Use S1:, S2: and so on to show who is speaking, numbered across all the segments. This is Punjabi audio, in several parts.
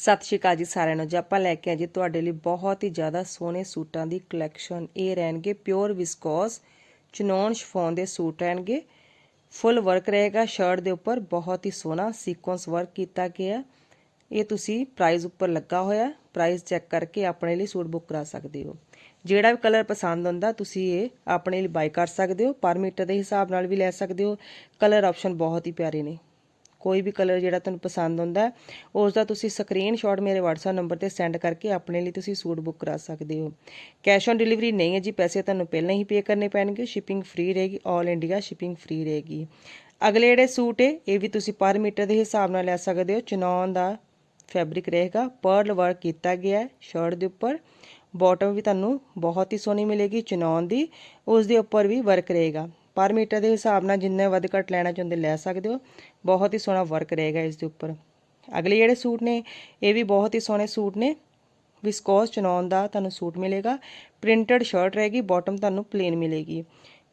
S1: ਸਤਿ ਸ਼੍ਰੀ ਅਕਾਲ ਜੀ ਸਾਰਿਆਂ ਨੂੰ। ਜੇ ਆਪਾਂ ਲੈ ਕੇ ਆ ਜੀ ਤੁਹਾਡੇ ਲਈ ਬਹੁਤ ਹੀ ਜ਼ਿਆਦਾ ਸੋਹਣੇ ਸੂਟਾਂ ਦੀ ਕਲੈਕਸ਼ਨ ਇਹ ਰਹਿਣਗੇ ਪਿਓਰ ਵਿਸਕੋਸ ਚਨੋਨ ਸ਼ਫੋਨ ਦੇ ਸੂਟ ਰਹਿਣਗੇ। ਫੁੱਲ ਵਰਕ ਰਹੇਗਾ ਸ਼ਰਟ ਦੇ ਉੱਪਰ ਬਹੁਤ ਹੀ ਸੋਹਣਾ ਸੀਕੁਐਂਸ ਵਰਕ ਕੀਤਾ ਗਿਆ। ਇਹ ਤੁਸੀਂ ਪ੍ਰਾਈਸ ਉੱਪਰ ਲੱਗਾ ਹੋਇਆ ਪ੍ਰਾਈਸ ਚੈੱਕ ਕਰਕੇ ਆਪਣੇ ਲਈ ਸੂਟ ਬੁੱਕ ਕਰਾ ਸਕਦੇ ਹੋ। ਜਿਹੜਾ ਵੀ ਕਲਰ ਪਸੰਦ ਹੁੰਦਾ, ਤੁਸੀਂ ਇਹ ਆਪਣੇ ਲਈ ਬਾਈ ਕਰ ਸਕਦੇ ਹੋ, ਪਰ ਮੀਟਰ ਦੇ ਹਿਸਾਬ ਨਾਲ ਵੀ ਲੈ ਸਕਦੇ ਹੋ। ਕਲਰ ਆਪਸ਼ਨ ਬਹੁਤ ਹੀ ਪਿਆਰੇ ਨੇ। ਕੋਈ ਵੀ ਕਲਰ ਜਿਹੜਾ ਤੁਹਾਨੂੰ ਪਸੰਦ ਆਉਂਦਾ ਉਸ ਦਾ ਤੁਸੀਂ ਸਕਰੀਨਸ਼ਾਟ ਮੇਰੇ WhatsApp ਨੰਬਰ ਤੇ ਸੈਂਡ ਕਰਕੇ ਆਪਣੇ ਲਈ ਤੁਸੀਂ ਸੂਟ ਬੁੱਕ ਕਰਾ ਸਕਦੇ ਹੋ। ਕੈਸ਼ ਔਨ ਡਿਲੀਵਰੀ ਨਹੀਂ ਹੈ ਜੀ, ਪੈਸੇ ਤੁਹਾਨੂੰ ਪਹਿਲਾਂ ਹੀ ਪੇ ਕਰਨੇ ਪੈਣਗੇ ਸ਼ਿਪਿੰਗ ਫ੍ਰੀ ਰਹੇਗੀ 올 ਇੰਡੀਆ ਸ਼ਿਪਿੰਗ ਫ੍ਰੀ ਰਹੇਗੀ। ਅਗਲੇ ਜਿਹੜੇ ਸੂਟ ਹੈ, ਇਹ ਵੀ ਤੁਸੀਂ ਪਰ ਮੀਟਰ ਦੇ ਹਿਸਾਬ ਨਾਲ ਲੈ ਸਕਦੇ ਹੋ ਚਨੌਨ ਦਾ ਫੈਬਰਿਕ ਰਹੇਗਾ ਪਰਲ ਵਰਕ ਕੀਤਾ ਗਿਆ ਸ਼ਰਟ ਦੇ ਉੱਪਰ। ਬਾਟਮ ਵੀ ਤੁਹਾਨੂੰ ਬਹੁਤ ਹੀ ਸੋਹਣੀ ਮਿਲੇਗੀ ਚਨੌਨ ਦੀ ਉਸ ਦੇ ਉੱਪਰ ਵੀ ਵਰਕ ਰਹੇਗਾ। ਪਰ ਮੀਟਰ ਦੇ ਹਿਸਾਬ ਨਾਲ ਜਿੰਨੇ ਵੱਧ ਘੱਟ ਲੈਣਾ ਚਾਹੁੰਦੇ ਲੈ ਸਕਦੇ ਹੋ। ਬਹੁਤ ਹੀ ਸੋਹਣਾ ਵਰਕ ਰਹੇਗਾ ਇਸ ਦੇ ਉੱਪਰ। ਅਗਲੇ ਜਿਹੜੇ ਸੂਟ ਨੇ, ਇਹ ਵੀ ਬਹੁਤ ਹੀ ਸੋਹਣੇ ਸੂਟ ਨੇ। ਵਿਸਕੋਸ ਚਨੌਨ ਦਾ ਤੁਹਾਨੂੰ ਸੂਟ ਮਿਲੇਗਾ। ਪ੍ਰਿੰਟਡ ਸ਼ਰਟ ਰਹੇਗੀ ਬਾਟਮ ਤੁਹਾਨੂੰ ਪਲੇਨ ਮਿਲੇਗੀ।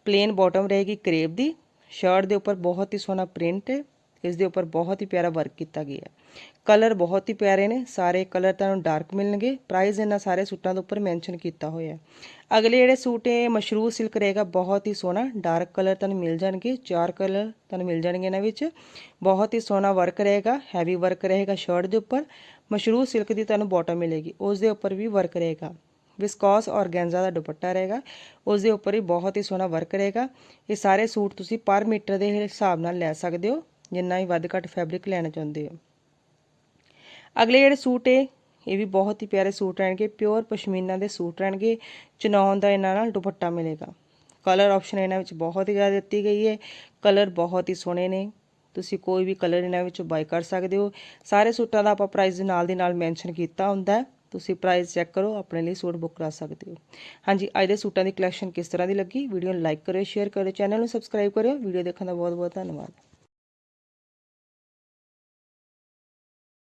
S1: ਪਲੇਨ ਬਾਟਮ ਰਹੇਗੀ ਕਰੇਬ ਦੀ। ਸ਼ਰਟ ਦੇ ਉੱਪਰ ਬਹੁਤ ਹੀ ਸੋਹਣਾ ਪ੍ਰਿੰਟ ਹੈ ਇਸ ਦੇ ਉੱਪਰ ਬਹੁਤ ਹੀ ਪਿਆਰਾ ਵਰਕ ਕੀਤਾ ਗਿਆ ਹੈ। ਕਲਰ ਬਹੁਤ ਹੀ ਪਿਆਰੇ ਨੇ, ਸਾਰੇ ਕਲਰ ਤੁਹਾਨੂੰ ਡਾਰਕ ਮਿਲਣਗੇ ਪ੍ਰਾਈਸ ਇਹਨਾਂ ਸਾਰੇ ਸੂਟਾਂ ਦੇ ਉੱਪਰ ਮੈਂਸ਼ਨ ਕੀਤਾ ਹੋਇਆ ਹੈ। ਅਗਲੇ ਜਿਹੜੇ ਸੂਟ ਹੈ ਮਸ਼ਰੂ ਸਿਲਕ ਰਹੇਗਾ, ਬਹੁਤ ਹੀ ਸੋਹਣਾ ਡਾਰਕ ਕਲਰ ਤੁਹਾਨੂੰ ਮਿਲ ਜਾਣਗੇ, ਚਾਰ ਕਲਰ ਤੁਹਾਨੂੰ ਮਿਲ ਜਾਣਗੇ ਇਹਨਾਂ ਵਿੱਚ। ਬਹੁਤ ਹੀ ਸੋਹਣਾ ਵਰਕ ਰਹੇਗਾ ਹੈਵੀ ਵਰਕ ਰਹੇਗਾ ਸ਼ਰਟ ਦੇ ਉੱਪਰ ਮਸ਼ਰੂ ਸਿਲਕ ਦੀ ਤੁਹਾਨੂੰ ਬਾਟਮ ਮਿਲੇਗੀ ਉਸ ਦੇ ਉੱਪਰ ਵੀ ਵਰਕ ਰਹੇਗਾ। ਵਿਸਕੋਸ ਔਰਗੈਂਜ਼ਾ ਦਾ ਦੁਪੱਟਾ ਰਹੇਗਾ ਉਸ ਦੇ ਉੱਪਰ ਵੀ ਬਹੁਤ ਹੀ ਸੋਹਣਾ ਵਰਕ ਰਹੇਗਾ। ਇਹ ਸਾਰੇ ਸੂਟ ਤੁਸੀਂ ਪਰ ਮੀਟਰ ਦੇ ਹਿਸਾਬ ਨਾਲ ਲੈ ਸਕਦੇ ਹੋ। ਜਿੰਨਾ ਹੀ ਵੱਧ ਘੱਟ ਫੈਬਰਿਕ ਲੈਣਾ ਚਾਹੁੰਦੇ ਹੋ ਅਗਲੇ ਜਿਹੜੇ ਸੂਟ ਏ, ਇਹ ਵੀ ਬਹੁਤ ਹੀ ਪਿਆਰੇ ਸੂਟ ਰਹਿਣਗੇ ਪਿਓਰ ਪਸ਼ਮੀਨਾ ਦੇ ਸੂਟ ਰਹਿਣਗੇ ਚਨੌਨ ਦਾ ਇਹਨਾਂ ਨਾਲ ਦੁਪੱਟਾ ਮਿਲੇਗਾ। ਕਲਰ ਆਪਸ਼ਨ ਇਹਨਾਂ ਵਿੱਚ ਬਹੁਤ ਹੀ ਜ਼ਿਆਦਾ ਦਿੱਤੀ ਗਈ ਹੈ ਕਲਰ ਬਹੁਤ ਹੀ ਸੋਹਣੇ ਨੇ। ਤੁਸੀਂ ਕੋਈ ਵੀ ਕਲਰ ਇਹਨਾਂ ਵਿੱਚੋਂ ਬਾਈ ਕਰ ਸਕਦੇ ਹੋ। ਸਾਰੇ ਸੂਟਾਂ ਦਾ ਆਪਾਂ ਪ੍ਰਾਈਸ ਨਾਲ ਦੀ ਨਾਲ ਮੈਂਸ਼ਨ ਕੀਤਾ ਹੁੰਦਾ ਤੁਸੀਂ ਪ੍ਰਾਈਸ ਚੈੱਕ ਕਰੋ, ਆਪਣੇ ਲਈ ਸੂਟ ਬੁੱਕ ਕਰਾ ਸਕਦੇ ਹੋ। ਹਾਂਜੀ, ਅੱਜ ਦੇ ਸੂਟਾਂ ਦੀ ਕਲੈਕਸ਼ਨ ਕਿਸ ਤਰ੍ਹਾਂ ਦੀ ਲੱਗੀ? ਵੀਡੀਓ ਨੂੰ ਲਾਈਕ ਕਰਿਓ ਸ਼ੇਅਰ ਕਰਿਓ ਚੈਨਲ ਨੂੰ ਸਬਸਕ੍ਰਾਈਬ ਕਰਿਓ। ਵੀਡੀਓ ਦੇਖਣ ਦਾ ਬਹੁਤ ਬਹੁਤ ਧੰਨਵਾਦ।